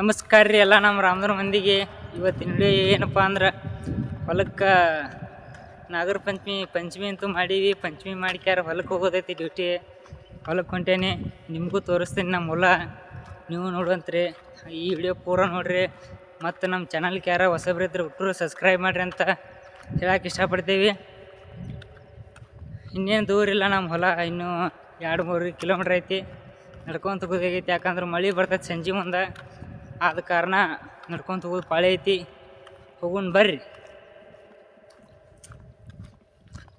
ನಮಸ್ಕಾರ ರೀ ಎಲ್ಲ ನಮ್ಮ ರಾಮದ್ರ ಮಂದಿಗೆ. ಇವತ್ತಿನ ವಿಡಿಯೋ ಏನಪ್ಪ ಅಂದ್ರೆ ಹೊಲಕ್ಕೆ ನಾಗರ ಪಂಚಮಿ ಪಂಚಮಿ ಅಂತೂ ಮಾಡೀವಿ. ಪಂಚಮಿ ಮಾಡ್ಕ್ಯಾರ ಹೊಲಕ್ಕೆ ಹೋಗೋದೈತಿ ಡ್ಯೂಟಿ ಹೊಲಕ್ಕೆ ಹೊಂಟೇನಿ. ನಿಮಗೂ ತೋರಿಸ್ತೀನಿ ನಮ್ಮ ಹೊಲ. ನೀವು ನೋಡುವಂತ್ರಿ. ಈ ವಿಡಿಯೋ ಪೂರ ನೋಡ್ರಿ. ಮತ್ತು ನಮ್ಮ ಚಾನಲ್ಗೆ ಯಾರ ಹೊಸಬ್ರು ಇದ್ರೆ ಹುಟ್ಟರು ಸಬ್ಸ್ಕ್ರೈಬ್ ಮಾಡಿರಿ ಅಂತ ಹೇಳಕ್ಕೆ ಇಷ್ಟಪಡ್ತೀವಿ. ಇನ್ನೇನು ದೂರಿಲ್ಲ ನಮ್ಮ ಹೊಲ. ಇನ್ನೂ ಎರಡು ಮೂರು ಕಿಲೋಮೀಟ್ರ್ ಐತಿ. ನಡ್ಕೊಂತ ಹೋಗೋದೈತಿ ಯಾಕಂದ್ರೆ ಮಳೆ ಬರ್ತೈತೆ ಸಂಜೆ ಮುಂದೆ. ಆದ ಕಾರಣ ನಡ್ಕೊಂತ ಹೋಗೋದು ಪಾಳೆ ಐತಿ. ಹೋಗೋಣ ಬರ್ರಿ.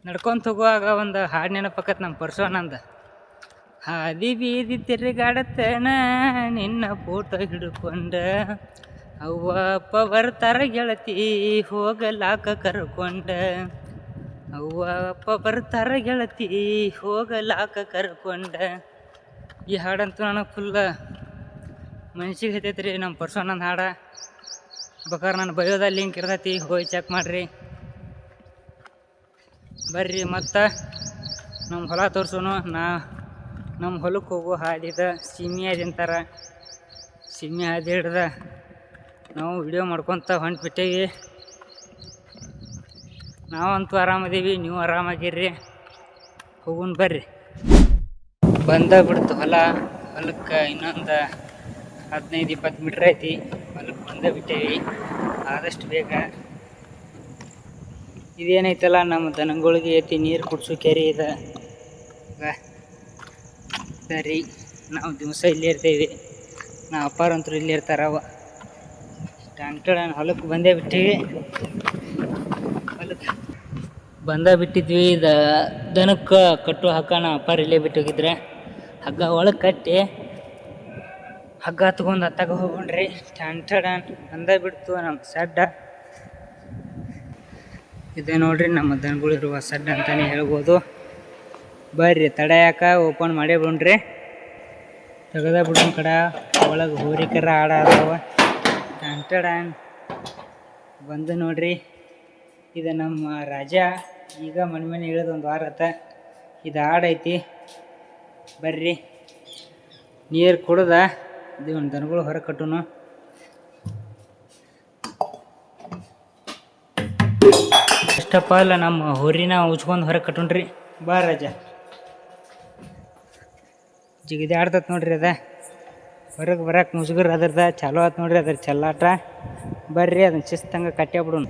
ನಡ್ಕೊಂತ ಹೋಗುವಾಗ ಒಂದು ಹಾಡು ನೆನಪಕ್ಕತ್ ನಮ್ಮ ಪರ್ಸೋನಂದ ಹಾದಿ ಬೀದಿ ತಿರುಗಾಡತ್ತೇನ, ನಿನ್ನ ಫೋಟೋ ಹಿಡ್ಕೊಂಡ. ಅವ್ವ ಅಪ್ಪ ಬರ್ತಾರ ಗೆಳತಿ, ಹೋಗಲಾಕ ಕರ್ಕೊಂಡ. ಅವ್ವ ಅಪ್ಪ ಬರ್ತಾರ ಗೆಳತಿ, ಹೋಗಲಾಕ ಕರ್ಕೊಂಡ. ಈ ಹಾಡಂತೂ ನನಗೆ ಫುಲ್ಲ ಮನ್ಸಿಗೆ ಹತ್ತೈತೆ ರೀ ನಮ್ಮ ಪರ್ಸೋನಂದು ಹಾಡ. ಬೇಕಾದ್ರೆ ನಾನು ಬಯೋದ ಲಿಂಕ್ ಇರ್ತೈತಿ, ಹೋಗಿ ಚೆಕ್ ಮಾಡಿರಿ. ಬರ್ರಿ ಮತ್ತು ನಮ್ಮ ಹೊಲ ತೋರ್ಸೋನು. ನಾ ನಮ್ಮ ಹೊಲಕ್ಕೆ ಹೋಗೋ ಹಾದಿದ ಸೀಮೆ ಹಾದಿ ಅಂತಾರೆ. ಸೀಮೆ ಹಾದಿ ಹಿಡ್ದ ನಾವು ವಿಡಿಯೋ ಮಾಡ್ಕೊತ ಹೊಂಟ್ಬಿಟ್ಟೇವಿ. ನಾವಂತೂ ಆರಾಮದೀವಿ, ನೀವು ಆರಾಮಾಗಿರ್ರಿ. ಹೋಗೋಣ ಬರ್ರಿ. ಬಂದ ಬಿಡ್ತು ಹೊಲ, ಹೊಲಕ್ಕೆ ಇನ್ನೊಂದು ಹದಿನೈದು, ಇಪ್ಪತ್ತು ಮೀಟ್ರ್ ಐತಿ. ಹೊಲಕ್ಕೆ ಬಂದೇ ಬಿಟ್ಟೇವಿ. ಆದಷ್ಟು ಬೇಗ ಇದೇನೈತಲ್ಲ, ನಮ್ಮ ದನಗಳಿಗೆ ಐತಿ ನೀರು ಕುಡಿಸೋ ಕೆರೆ ಇದೆ. ಸರಿ, ನಾವು ದಿವಸ ಇಲ್ಲೇ ಇರ್ತೇವೆ. ನಾವು ಅಪ್ಪಾರಂತರು ಇಲ್ಲೇ ಇರ್ತಾರವ ಡಾಕ್ಟರ್ ಹೊಲಕ್ಕೆ ಬಂದೇ ಬಿಟ್ಟಿವಿ. ಹೊಲಕ್ಕೆ ಬಂದ ಬಿಟ್ಟಿದ್ವಿ. ದ ದನಕ್ಕೆ ಕಟ್ಟು ಹಗ್ಗನ ಅಪ್ಪಾರ ಇಲ್ಲೇ ಬಿಟ್ಟೋಗಿದ್ರೆ ಹಗ್ಗ ಒಳಗೆ ಕಟ್ಟಿ ಹಗ್ಗ ತಗೊಂಡು ಅತ್ತಾಗ ಹೋಗ್ರಿ ಟನ್ ಅಂದ ಬಿಡ್ತು ನಮ್ಮ ಸಡ್ಡ. ಇದೆ ನೋಡ್ರಿ ನಮ್ಮ ದನಗಳಿರುವ ಸಡ್ಡ ಅಂತಾನೆ ಹೇಳ್ಬೋದು. ಬರ್ರಿ ತಡ ಯಾಕ ಓಪನ್ ಮಾಡೇ ಬಿಡ್ರಿ ತೆಗದ ಬಿಡೋಣ ಕಡ, ಒಳಗೆ ಹೋರಿಕರ ಆಡ ಅದಾವ. ಟನ್ ಬಂದು ನೋಡ್ರಿ. ಇದು ನಮ್ಮ ರಾಜ. ಈಗ ಮನೆ ಮನೆ ಇಳಿದು ಒಂದು ವಾರ ಆತ. ಇದು ಆಡೈತಿ ಬರ್ರಿ. ನೀರು ಕುಡ್ದ. ಇದು ಒಂದು ದನಗಳು ಹೊರ ಕಟ್ಟುನು. ಫಸ್ಟ್ ಅಲ್ಲ ನಮ್ಮ ಹುರಿನ ಉಚ್ಕೊಂಡು ಹೊರಗೆ ಕಟ್ಟುನ್ರಿ. ಬಾ ರಾಜ. ಜಿಗಿದೆ ಆಡ್ತತ್ ನೋಡ್ರಿ ಅದ. ಹೊರಗೆ ಬರಕ್ಕೆ ಮುಜುಗರ್ ಅದ್ರದ, ಚಾಲೋ ಆತ್ ನೋಡ್ರಿ ಅದ್ರ ಚಲ್ಲಾಟ. ಬರ್ರಿ ಅದನ್ನ ಶಿಸ್ತಂಗೆ ಕಟ್ಟೆ ತೋರಿ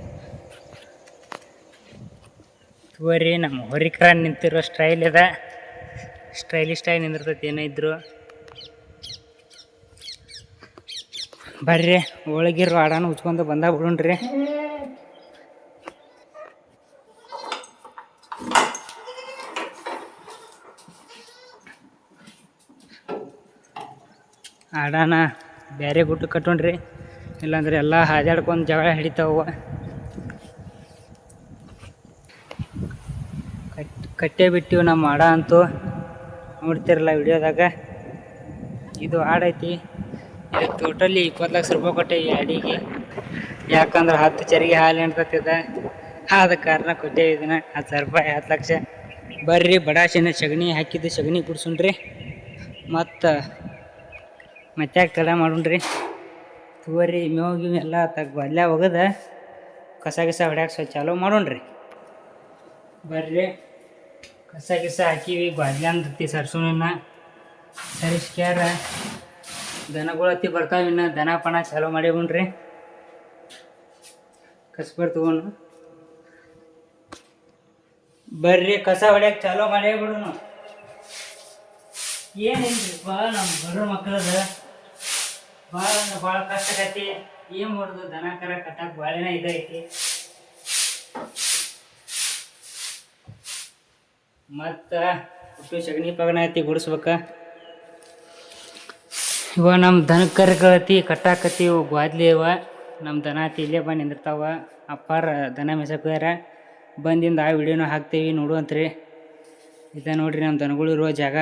ತಗೋರಿ ನಮ್ಮ ಹೊರಿಕರ ನಿಂತಿರೋ ಸ್ಟೈಲ್ ಇದೆ ಸ್ಟೈಲಿ ಸ್ಟೈಲ್ ನಿಂದಿರ್ತೈತಿ, ಏನೋ ಇದ್ರು. ಬರ್ರಿ ಒಳಗಿರೋ ಆಡಾನು ಉಚ್ಕೊಂಡು ಬಂದ ಬಿಡೋಣ್ರಿ. ಆಡಾನ ಬೇರೆ ಗುಟ್ಟು ಕಟ್ಟೋಣ್ರಿ, ಇಲ್ಲಾಂದ್ರೆ ಎಲ್ಲ ಹಾಜಾಡ್ಕೊಂಡು ಜಗಳ ಹಿಡಿತಾವ. ಕಟ್, ಕಟ್ಟೆ ಬಿಟ್ಟಿವಿ ನಮ್ಮ ಆಡ ಅಂತೂ. ನೋಡ್ತಿರಲ್ಲ ವಿಡಿಯೋದಾಗ? ಇದು ಆಡೈತಿ. ಇದು ಟೋಟಲಿ ಇಪ್ಪತ್ತು ಲಕ್ಷ ರೂಪಾಯಿ ಕೊಟ್ಟೆ ಈ ಅಡಿಗೆ. ಯಾಕಂದ್ರೆ ಹತ್ತು ಚರಿಗೆ ಹಾಲು ಎಂಟ್ತತಿದ ಆದ ಕಾರಣ ಕೊಟ್ಟೆ ಇದನ್ನ ಹತ್ತು ಸಾವಿರ ರೂಪಾಯಿ, ಹತ್ತು ಲಕ್ಷ. ಬರ್ರಿ ಬಡಾಶಿನ ಸಗಣಿ ಹಾಕಿದ್ದು ಸಗಣಿ ಕುಡ್ಸುಣ್ರಿ ಮತ್ತು ಮತ್ತೆ ತಡ ಮಾಡೋಣ್ರಿ. ತಗೋರಿ ಮೇವು ಎಲ್ಲ ತಗ ಅಲ್ಲೇ ಹೋಗದ ಕಸ ಗಿಸ ಹೊಡ್ಯಾಕ ಸ್ವಲ್ಪ ಚಾಲೂ ಮಾಡೋಣ್ರಿ. ಬರ್ರಿ, ಕಸ ಗಿಸ ಹಾಕಿವಿ. ಬಾದ್ಲ್ಯಾಂದತಿ ಸರ್ಸುನ ಸರಿಸ್ಕ್ಯಾರ. ದನಗಳು ಹತ್ತಿ ಬರ್ತಾವ ಇನ್ನು. ದನ ಪಣ ಚಾಲೂ ಬಂದ್ರಿ ಕಸ್ಬರ್ ತಗೊಂಡು ಬರ್ರಿ, ಕಸ ಹೊಡ್ಯಾಕ ಚಾಲೂ ಮಾಡೇ ಬಿಡುನು. ಏನಿಲ್ರಿಪ್ಪ ನಮ್ಮ ಬಡ್ರ ಮಕ್ಕಳದ ಭಾಳ ಅಂದ್ರೆ ಭಾಳ ಕಷ್ಟ ಆಗೈತಿ ಏನು ಮಾಡೋದು, ದನ ಕರ ಕಟ್ಟಕ್ಕೆ ಭಾಳನೇ ಇದೈತಿ. ಮತ್ತು ಹುಟ್ಟು ಸಗಣಿ ಪಗಣ ಐತಿ ಗುಡಿಸ್ಬೇಕ. ಇವ ನಮ್ಮ ದನ ಕರಗಳತಿ, ಕಟ್ಟಾಕತಿ, ಇವು ಗ್ವಾದ್ಲಿ ಇವ ನಮ್ಮ ದನ ಇಲ್ಲೇ ಬಂದು ನಿಂದಿರ್ತಾವ. ಅಪ್ಪಾರ ದನ ಮೆಸಕ್ಕಾರ ಬಂದಿಂದ ಆ ವಿಡಿಯೋನ ಹಾಕ್ತೀವಿ ನೋಡುವಂತ್ರಿ ಇದ ನೋಡ್ರಿ ನಮ್ಮ ದನಗಳು ಇರುವ ಜಾಗ.